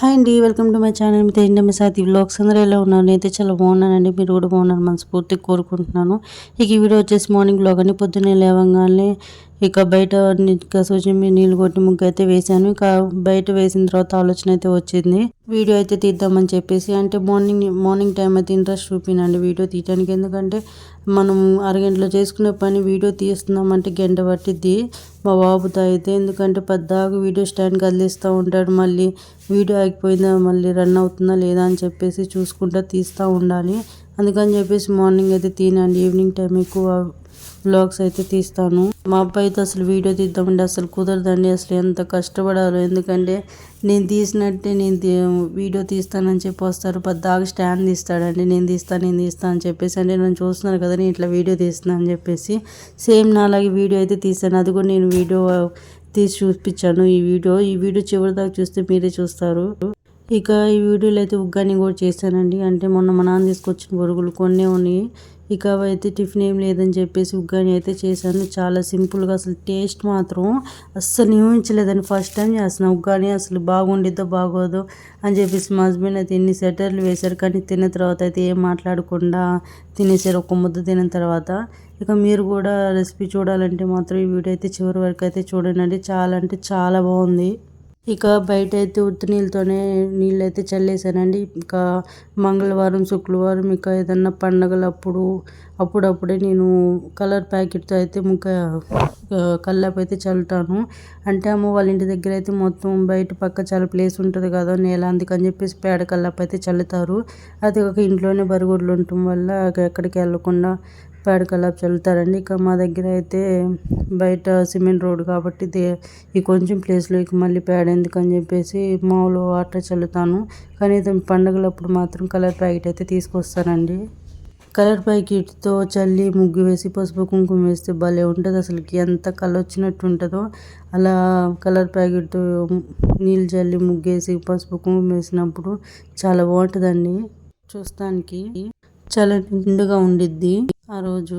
Hi అండి welcome to my channel. మీ తేండి మీ సాతి వ్లాగ్స్. అందరూ ఎలా ఉన్నారు? నేనైతే చాలా బాగున్నానండి. మీరు కూడా బాగున్నారు మనస్ఫూర్తిగా కోరుకుంటున్నాను. ఇక ఈ వీడియో వచ్చేసి మార్నింగ్ బ్లాగ్ అని పొద్దున్నే లేవగానే ఇక బయట కసూచి నీళ్ళు కొట్టి ముగ్గు అయితే వేసాను ఇక బయట వేసిన తర్వాత ఆలోచన అయితే వచ్చింది. వీడియో అయితే తీద్దామని చెప్పేసి అంటే మార్నింగ్ మార్నింగ్ టైం అయితే ఇంట్రెస్ట్ చూపినండి వీడియో తీయడానికి ఎందుకంటే మనం అరగంటలో చేసుకునే పని వీడియో తీస్తున్నామంటే గంట పట్టిద్ది. మా బాబుతో అయితే ఎందుకంటే పెద్దగా వీడియో స్టాండ్ కదిలిస్తూ ఉంటాడు. మళ్ళీ వీడియో ఆగిపోయిందా మళ్ళీ రన్ అవుతుందా లేదా అని చెప్పేసి చూసుకుంటూ తీస్తూ ఉండాలి. అందుకని చెప్పేసి మార్నింగ్ అయితే తినండి. ఈవినింగ్ టైం ఎక్కువ బ్లాగ్స్ అయితే తీస్తాను. మా అబ్బాయి అయితే అసలు వీడియో తీద్దామంటే అసలు కుదరదండి. అసలు ఎంత కష్టపడాలో. ఎందుకంటే నేను తీసినట్టే నేను వీడియో తీస్తానని చెప్పి వస్తారు. పెద్దగా స్టాండ్ తీస్తాడండి. నేను తీస్తాను నేను తీస్తాను అని చెప్పేసి. అంటే నేను చూస్తున్నారు కదా నేను ఇట్లా వీడియో తీస్తున్నాను అని చెప్పేసి. సేమ్ నాలాగే వీడియో అయితే తీస్తాను అది కూడా నేను వీడియో తీసి చూపించాను. ఈ వీడియో ఈ వీడియో చివరి దాకా చూస్తే మీరే చూస్తారు. ఇక ఈ వీడియోలో అయితే ఉగ్గాని కూడా చేశానండి. అంటే మొన్న మా నాన్న తీసుకొచ్చిన బొరుగులు కొన్ని ఉన్నాయి. ఇక అయితే టిఫిన్ ఏం లేదని చెప్పేసి ఉగ్గాని అయితే చేశాను. చాలా సింపుల్గా అసలు టేస్ట్ మాత్రం అస్సలు ఊహించలేదని ఫస్ట్ టైం చేస్తున్నాను ఉగ్గాని అసలు బాగుండిద్దో బాగోదో అని చెప్పేసి మా హస్బెండ్ అయితే ఎన్ని సెటర్లు వేశారు కానీ తిన్న తర్వాత అయితే ఏం మాట్లాడకుండా తినేసారు. ఒక ముద్ద తిన్న తర్వాత ఇక మీరు కూడా రెసిపీ చూడాలంటే మాత్రం ఈ వీడియో అయితే చివరి వరకు అయితే చూడండి. చాలా అంటే చాలా బాగుంది. ఇక బయట అయితే ఉత్తి నీళ్ళతోనే నీళ్ళు అయితే చల్లేసానండి ఇంకా మంగళవారం శుక్రవారం ఇక ఏదన్నా పండగలప్పుడు అప్పుడప్పుడే నేను కలర్ ప్యాకెట్తో అయితే ముక్క కల్లాపు అయితే చల్లుతాను. అంటే అమ్మ వాళ్ళ ఇంటి దగ్గర అయితే మొత్తం బయట పక్క చాలా ప్లేస్ ఉంటుంది కదా నేల అందుకని చెప్పేసి పేడ కల్లాపు అయితే చల్లుతారు. అది ఒక ఇంట్లోనే బరుగుడ్లు ఉండటం వల్ల ఎక్కడికి వెళ్ళకుండా పేడ కల్లాపు చల్లుతారండి ఇక మా దగ్గర అయితే బయట సిమెంట్ రోడ్ కాబట్టి ఈ కొంచెం ప్లేస్లో ఇక మళ్ళీ పేడ ఎందుకని చెప్పేసి మామూలు వాటర్ చల్లుతాను. కానీ పండుగలప్పుడు మాత్రం కలర్ ప్యాకెట్ అయితే తీసుకొస్తానండి. కలర్ ప్యాకెట్తో చల్లి ముగ్గు వేసి పసుపు కుంకుమ వేస్తే భలే ఉంటుంది అసలుకి. ఎంత కలర్ వచ్చినట్టు ఉంటుందో. అలా కలర్ ప్యాకెట్తో నీళ్ళు చల్లి ముగ్గేసి పసుపు కుంకుమ వేసినప్పుడు చాలా బాగుంటుందండి. చూస్తానికి చాలా నిండుగా ఉండిద్ది ఆ రోజు.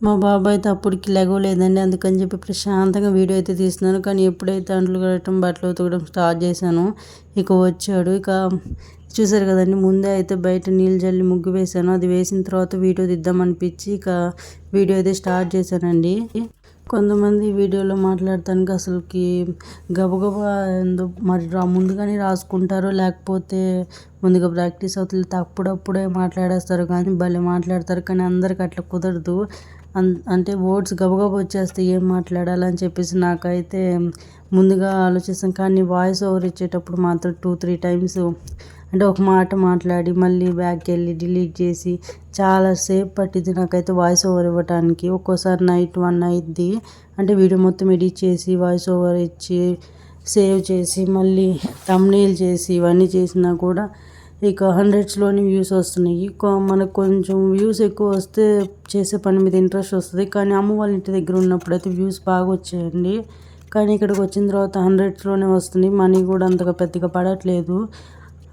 మా బాబాయ్ అయితే అప్పటికి లెగవలేదండి అందుకని చెప్పి ప్రశాంతంగా వీడియో అయితే తీస్తున్నాను. కానీ ఎప్పుడైతే అంట్లు కడటం బట్టలు ఉతకడం స్టార్ట్ చేశాను ఇక వచ్చాడు. ఇక చూసారు కదండి ముందే అయితే బయట నీళ్ళు జల్లి ముగ్గు వేశాను. అది వేసిన తర్వాత వీడియో తీద్దామనిపించి ఇక వీడియో అయితే స్టార్ట్ చేశానండి. కొంతమంది వీడియోలో మాట్లాడటానికి అసలుకి గబగబా ఎందు మరి రా ముందుగానే రాసుకుంటారో లేకపోతే ముందుగా ప్రాక్టీస్ అవుతుంది అప్పుడప్పుడే మాట్లాడేస్తారు కానీ భలే మాట్లాడతారు కానీ అందరికి అట్లా కుదరదు. అంటే వర్డ్స్ గబగబ వచ్చేస్తే ఏం మాట్లాడాలని చెప్పేసి నాకైతే ముందుగా ఆలోచిస్తాను. కానీ వాయిస్ ఓవర్ ఇచ్చేటప్పుడు మాత్రం టూ త్రీ టైమ్స్ అంటే ఒక మాట మాట్లాడి మళ్ళీ బ్యాక్ వెళ్ళి డిలీట్ చేసి చాలా సేపు పట్టింది నాకైతే వాయిస్ ఓవర్ ఇవ్వటానికి. ఒక్కోసారి నైట్ వన్ అయింది అంటే వీడియో మొత్తం ఎడిట్ చేసి వాయిస్ ఓవర్ ఇచ్చి సేవ్ చేసి మళ్ళీ తమ్నీల్ చేసి ఇవన్నీ చేసినా కూడా ఇక హండ్రెడ్స్లోని వ్యూస్ వస్తున్నాయి. మనకు కొంచెం వ్యూస్ ఎక్కువ వస్తే చేసే పని మీద ఇంట్రెస్ట్ వస్తుంది. కానీ అమ్మ వాళ్ళ ఇంటి దగ్గర ఉన్నప్పుడు అయితే వ్యూస్ బాగా వచ్చాయండి. కానీ ఇక్కడికి వచ్చిన తర్వాత హండ్రెడ్స్లోనే వస్తుంది. మనీ కూడా అంతగా పెద్దగా పడట్లేదు.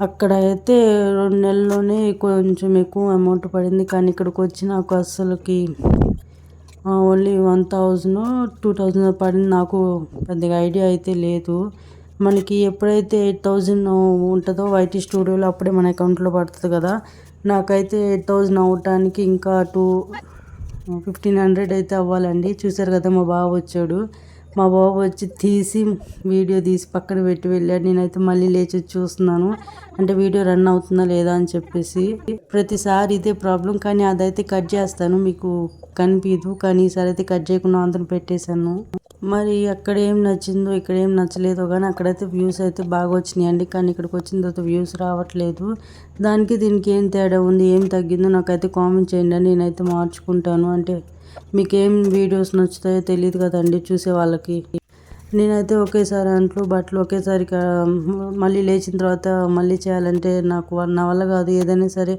అక్కడ అయితే రెండు నెలల్లోనే కొంచెం ఎక్కువ అమౌంట్ పడింది. కానీ ఇక్కడికి వచ్చి నాకు అసలుకి only one thousand two thousand పడింది. నాకు పెద్దగా ఐడియా అయితే లేదు. మనకి ఎప్పుడైతే ఎయిట్ థౌజండ్ ఉంటుందో వైటీ స్టూడియోలో అప్పుడే మన అకౌంట్లో పడుతుంది కదా. నాకైతే ఎయిట్ థౌజండ్ అవ్వటానికి ఇంకా టూ ఫిఫ్టీన్ హండ్రెడ్ అయితే అవ్వాలండి. చూసారు కదా మా బావ వచ్చాడు. మా బాబు వచ్చి తీసి వీడియో తీసి పక్కన పెట్టి వెళ్ళాడు. నేనైతే మళ్ళీ లేచి చూస్తున్నాను. అంటే వీడియో రన్ అవుతుందా లేదా అని చెప్పేసి. ప్రతిసారి ఇదే ప్రాబ్లం కానీ అదైతే కట్ చేస్తాను. మీకు కనిపించదు కానీ ఈసారి అయితే కట్ చేయకుండా అందరం పెట్టేశాను. మరి అక్కడ ఏం నచ్చిందో ఇక్కడ ఏం నచ్చలేదో కానీ అక్కడైతే వ్యూస్ అయితే బాగా వచ్చినాయండి. కానీ ఇక్కడికి వచ్చిన తర్వాత వ్యూస్ రావట్లేదు. దానికి దీనికి ఏం తేడా ఉంది ఏం తగ్గిందో నాకైతే కామెంట్ చేయండి. నేనైతే మార్చుకుంటాను. అంటే మీకు ఏం వీడియోస్ నచ్చుతాయో తెలియదు కదండి చూసే వాళ్ళకి. నేనైతే ఒకేసారి అంట్లు బట్టలు ఒకేసారి మళ్ళీ లేచిన తర్వాత మళ్ళీ చేయాలంటే నాకు నా వల్ల కాదు. ఏదైనా సరే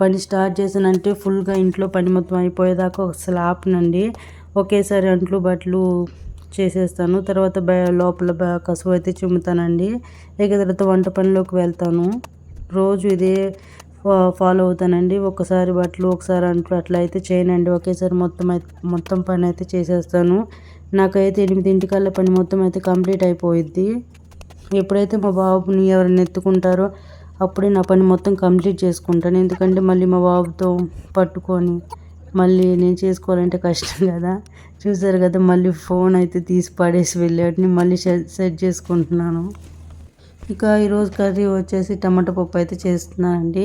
పని స్టార్ట్ చేశానంటే ఫుల్గా ఇంట్లో పని మొత్తం అయిపోయేదాకా అసలు ఆపనండి. ఒకేసారి అంట్లు బట్టలు చేసేస్తాను. తర్వాత లోపల కసువు అయితే చిమ్ముతానండి. ఇక తర్వాత వంట పనిలోకి వెళ్తాను. రోజు ఇదే ఫాలో అవుతానండి. ఒకసారి బట్టలు ఒకసారి అంట్లు అట్లా అయితే చేయనండి. ఒకేసారి మొత్తం అయితే మొత్తం పని అయితే చేసేస్తాను. నాకైతే ఎనిమిదింటికల్లా పని మొత్తం అయితే కంప్లీట్ అయిపోయిద్ది. ఎప్పుడైతే మా బాబుని ఎవరైనా ఎత్తుకుంటారో అప్పుడే నా పని మొత్తం కంప్లీట్ చేసుకుంటాను. ఎందుకంటే మళ్ళీ మా బాబుతో పట్టుకొని మళ్ళీ నేను చేసుకోవాలంటే కష్టం కదా. చూసారు కదా మళ్ళీ ఫోన్ అయితే తీసి పడేసి వెళ్ళేటిని మళ్ళీ సెట్ చేసుకుంటున్నాను. ఇక ఈరోజు కర్రీ వచ్చేసి టమాటా పప్పు అయితే చేస్తున్నానండి.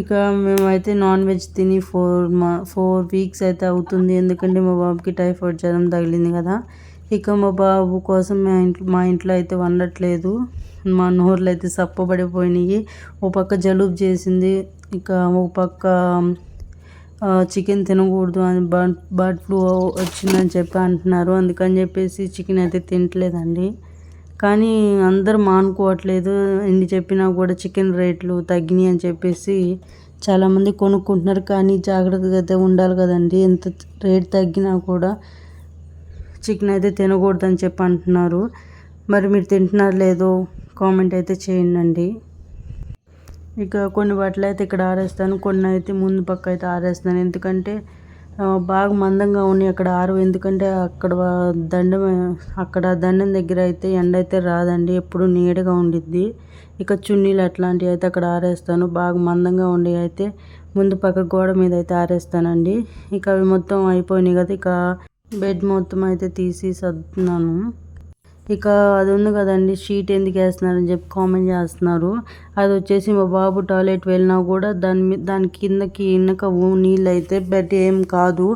ఇక మేమైతే నాన్ వెజ్ తిని ఫోర్ మా ఫోర్ వీక్స్ అయితే అవుతుంది. ఎందుకంటే మా బాబుకి టైఫాయిడ్ జ్వరం తగిలింది కదా. ఇక మా బాబు కోసం మా ఇంట్లో మా ఇంట్లో అయితే వండట్లేదు. మా నోర్లు అయితే సప్పబడిపోయినాయి. ఓ పక్క జలుబు చేసింది. ఇక ఒక పక్క చికెన్ తినకూడదు అని బర్డ్ బర్డ్ ఫ్లూ వచ్చిందని చెప్పి అంటున్నారు. అందుకని చెప్పేసి చికెన్ అయితే తినట్లేదండి కానీ అందరూ మానుకోవట్లేదు. ఎన్ని చెప్పినా కూడా చికెన్ రేట్లు తగ్గినాయి అని చెప్పేసి చాలామంది కొనుక్కుంటున్నారు. కానీ జాగ్రత్తగా అయితే ఉండాలి కదండి. ఎంత రేట్ తగ్గినా కూడా చికెన్ అయితే తినకూడదని చెప్పి అంటున్నారు. మరి మీరు తింటున్నారు లేదో కామెంట్ అయితే చేయండి. ఇక కొన్ని బట్టలు అయితే ఇక్కడ ఆరేస్తాను. కొన్ని అయితే ముందు పక్క అయితే ఆరేస్తాను. ఎందుకంటే బాగా మందంగా ఉన్నాయి అక్కడ ఆరు. ఎందుకంటే అక్కడ దండం అక్కడ దండం దగ్గర అయితే ఎండ అయితే రాదండి. ఎప్పుడు నీడగా ఉండిద్ది. ఇక చున్నీలు అట్లాంటివి అయితే అక్కడ ఆరేస్తాను. బాగా మందంగా ఉండి అయితే ముందు పక్క గోడ మీద అయితే ఆరేస్తానండి. ఇక అవి మొత్తం అయిపోయినాయి కదా ఇక బెడ్ మొత్తం అయితే తీసి సర్దుతున్నాను. ఇక అది ఉంది కదండి షీట్ ఎందుకు వేస్తున్నారని చెప్పి కామెంట్ చేస్తున్నారు. అది వచ్చేసి మా బాబు టాయిలెట్ వెళ్ళినా కూడా దాని మీద దాని కిందకి ఇన్నక నీళ్ళు అయితే బెడ్ ఏం కాదు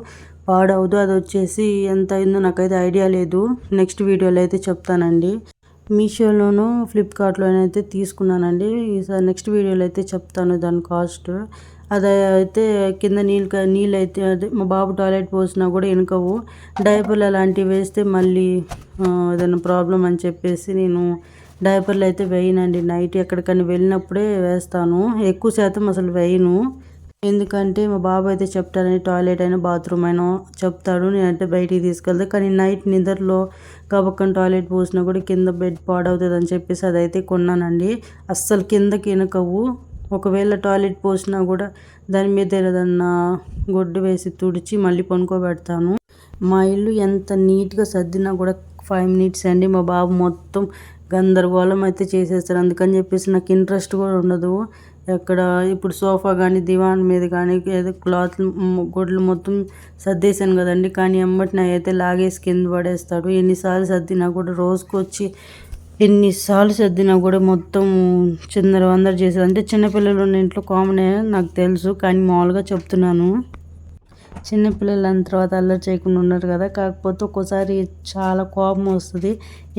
పాడవదు. అది వచ్చేసి ఎంత అయిందో నాకైతే ఐడియా లేదు. నెక్స్ట్ వీడియోలో అయితే చెప్తానండి. మీషోలోనూ ఫ్లిప్కార్ట్లోనైతే తీసుకున్నానండి. ఈసారి నెక్స్ట్ వీడియోలో అయితే చెప్తాను దాని కాస్ట్. అది అయితే కింద నీళ్ళు నీళ్ళు అయితే అదే మా బాబు టాయిలెట్ పోసినా కూడా వెనుకవు డైపర్లు అలాంటివి వేస్తే మళ్ళీ ఏదైనా ప్రాబ్లం అని చెప్పేసి నేను డైపర్లు అయితే వేయనండి. నైట్ ఎక్కడికైనా వెళ్ళినప్పుడే వేస్తాను. ఎక్కువ శాతం అసలు వేయను. ఎందుకంటే మా బాబు అయితే చెప్తాడని టాయిలెట్ అయినా బాత్రూమ్ అయినా చెప్తాడు. నేనంటే బయటికి తీసుకెళ్తా. కానీ నైట్ నిద్రలో కబక్కని టాయిలెట్ పోసినా కూడా కింద బెడ్ పాడవుతుంది అని చెప్పేసి అదైతే కొన్నానండి. అస్సలు కిందకి వెనకవు. ఒకవేళ టాయిలెట్ పోసినా కూడా దాని మీద ఏదన్నా గుడ్డు వేసి తుడిచి మళ్ళీ పనుకోబెడతాను మా ఇల్లు ఎంత నీట్గా సర్దినా కూడా ఫైవ్ మినిట్స్ అండి. మా బాబు మొత్తం గందరగోళం అయితే చేసేస్తారు అందుకని చెప్పేసి నాకు ఇంట్రెస్ట్ కూడా ఉండదు. ఎక్కడ ఇప్పుడు సోఫా కానీ దివాన్ మీద కానీ ఏదో క్లాత్ గుడ్లు మొత్తం సర్దేశాను కదండి. కానీ ఎమ్మటిని అయితే లాగేసి కింద పడేస్తాడు. ఎన్నిసార్లు సర్దినా కూడా రోజుకు వచ్చి ఎన్నిసార్లు సర్దినా కూడా మొత్తం చిందర వందర చేసేది. అంటే చిన్నపిల్లలు ఉన్న ఇంట్లో కామనే నాకు తెలుసు. కానీ మామూలుగా చెప్తున్నాను. చిన్నపిల్లలు అంత తర్వాత అల్లరి చేయకుండా ఉన్నారు కదా. కాకపోతే ఒక్కోసారి చాలా కోపం వస్తుంది.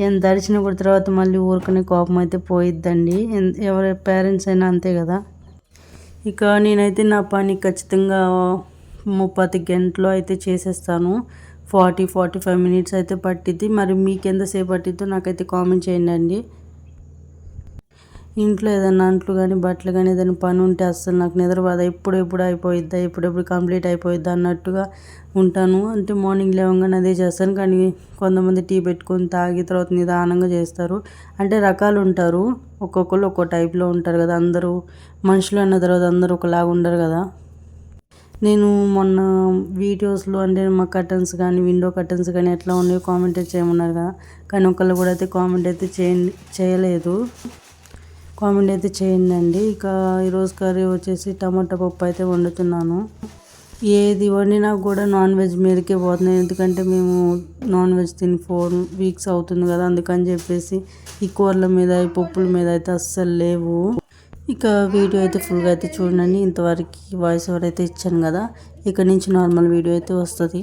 ఎంత దడిచిన కూడా తర్వాత మళ్ళీ ఊరుకునే కోపం అయితే పోయిద్దండి. ఎవరి పేరెంట్స్ అయినా అంతే కదా. ఇక నేనైతే నా పని ఖచ్చితంగా ముప్పై గంటలో అయితే చేసేస్తాను. ఫార్టీ ఫార్టీ ఫైవ్ మినిట్స్ అయితే పట్టిద్ది. మరి మీకు ఎంతసేపు పట్టిద్దో నాకైతే కామెంట్ చేయండి ఇంట్లో ఏదైనా అంట్లు కానీ బట్టలు కానీ ఏదైనా పని ఉంటే అస్సలు నాకు నిద్ర బాధ ఎప్పుడు ఎప్పుడు అయిపోయిద్దా ఎప్పుడెప్పుడు కంప్లీట్ అయిపోయిద్దా అన్నట్టుగా ఉంటాను. అంటే మార్నింగ్ లేవగానే అదే చేస్తాను. కానీ కొంతమంది టీ పెట్టుకొని తాగి తర్వాత నిదానంగా చేస్తారు. అంటే రకాలు ఉంటారు. ఒక్కొక్కరు ఒక్కో టైప్లో ఉంటారు కదా. అందరూ మనుషులు అన్న తర్వాత అందరూ ఒకలాగా ఉండరు కదా. నేను మొన్న వీడియోస్లో అంటే మా కర్టన్స్ కానీ విండో కర్టన్స్ కానీ ఎట్లా ఉన్నాయో కామెంట్ చేయమన్నారు కదా. కానీ ఒకళ్ళు కూడా అయితే కామెంట్ అయితే చేయండి చేయలేదు. కామెంట్ అయితే చేయండి ఇక ఈరోజు కర్రీ వచ్చేసి టమాటా పప్పు అయితే వండుతున్నాను. ఏది వండినా కూడా నాన్ వెజ్ మీదకే పోతున్నాయి. ఎందుకంటే మేము నాన్ వెజ్ తిని ఫోర్ వీక్స్ అవుతుంది కదా అందుకని చెప్పేసి ఈ కూరల మీద ఈ పప్పుల మీద అయితే అస్సలు లేవు. ఇక వీడియో అయితే ఫుల్గా అయితే చూడండి. ఇంతవరకు వాయిస్ ఓవర్ అయితే ఇచ్చాను కదా ఇక్కడ నుంచి నార్మల్ వీడియో అయితే వస్తుంది.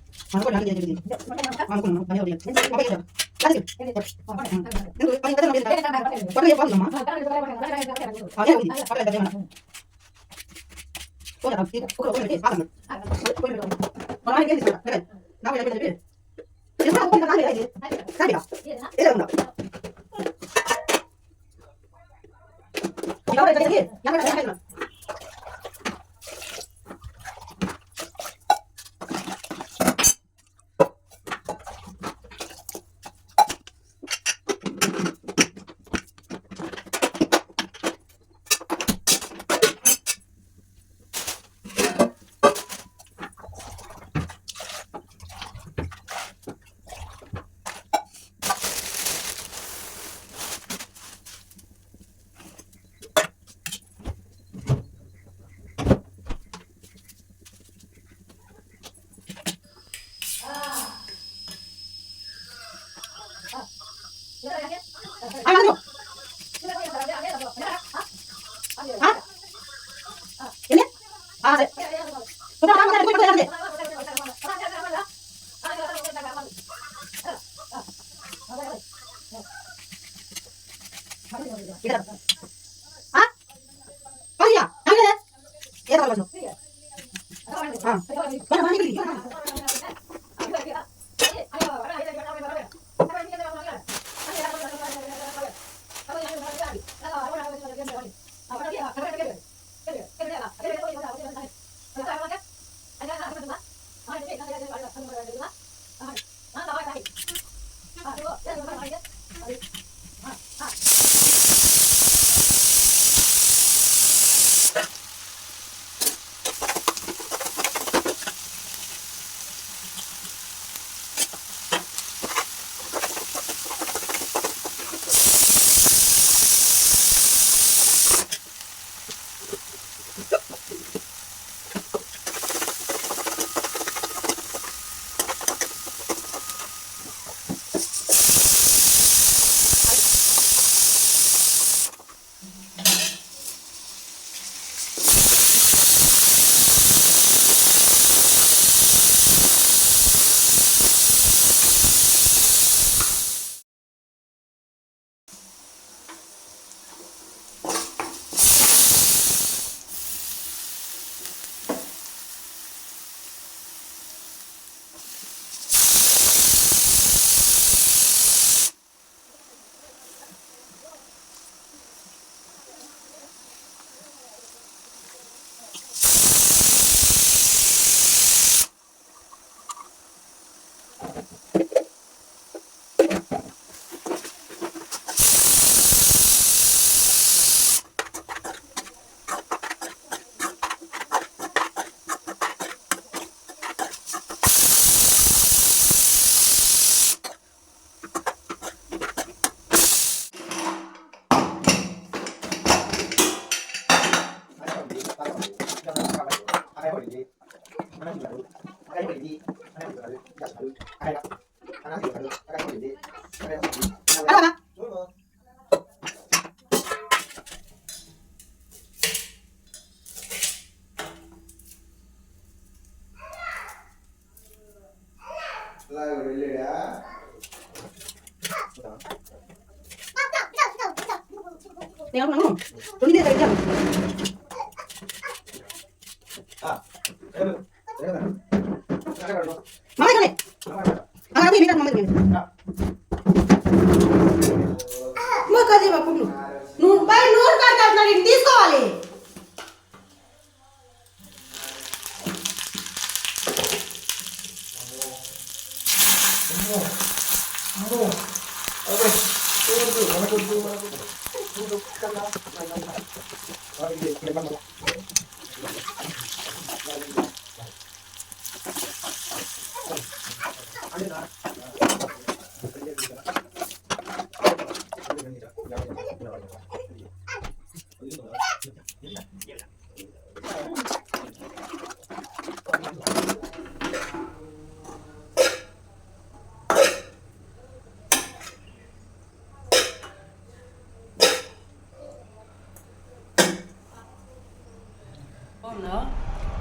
நம்ம వెళ్ళాడా Nanti baru. నువ్వు పై నూరు కట్టాడు తీసుకోవాలి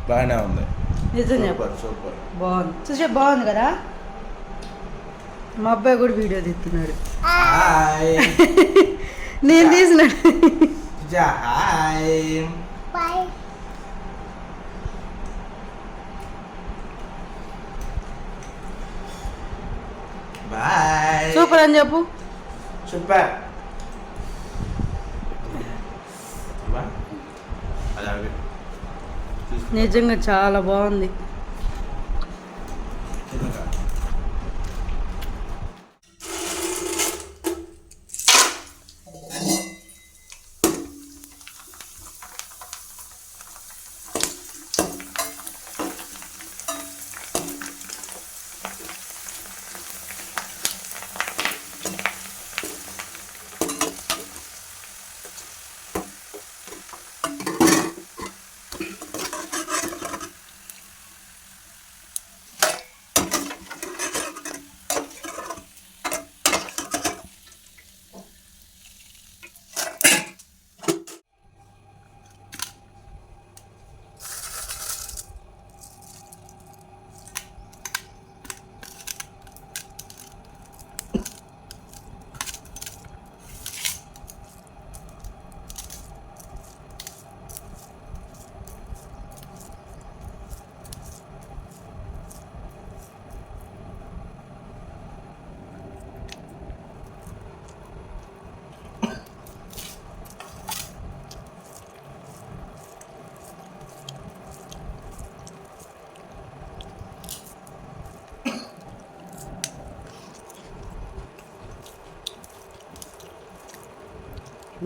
బాగానే ఉంది నిజం చెప్పు సూపర్ సూపర్ బాగుంది చూసే బాగుంది కదా మా అబ్బాయి కూడా వీడియో తీస్తున్నాడు. హాయ్. నేను తీసినాడు బాయ్. సూపర్ అని చెప్పు. సూపర్. నిజంగా చాలా బాగుంది.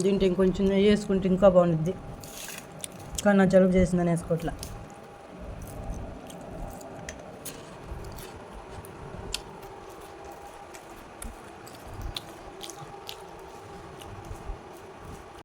దీంట్లో ఇంకొంచెం నెయ్యి వేసుకుంటే ఇంకా బాగుంటుంది కానీ నా జలుబు చేసిందని వేసుకోవట్లే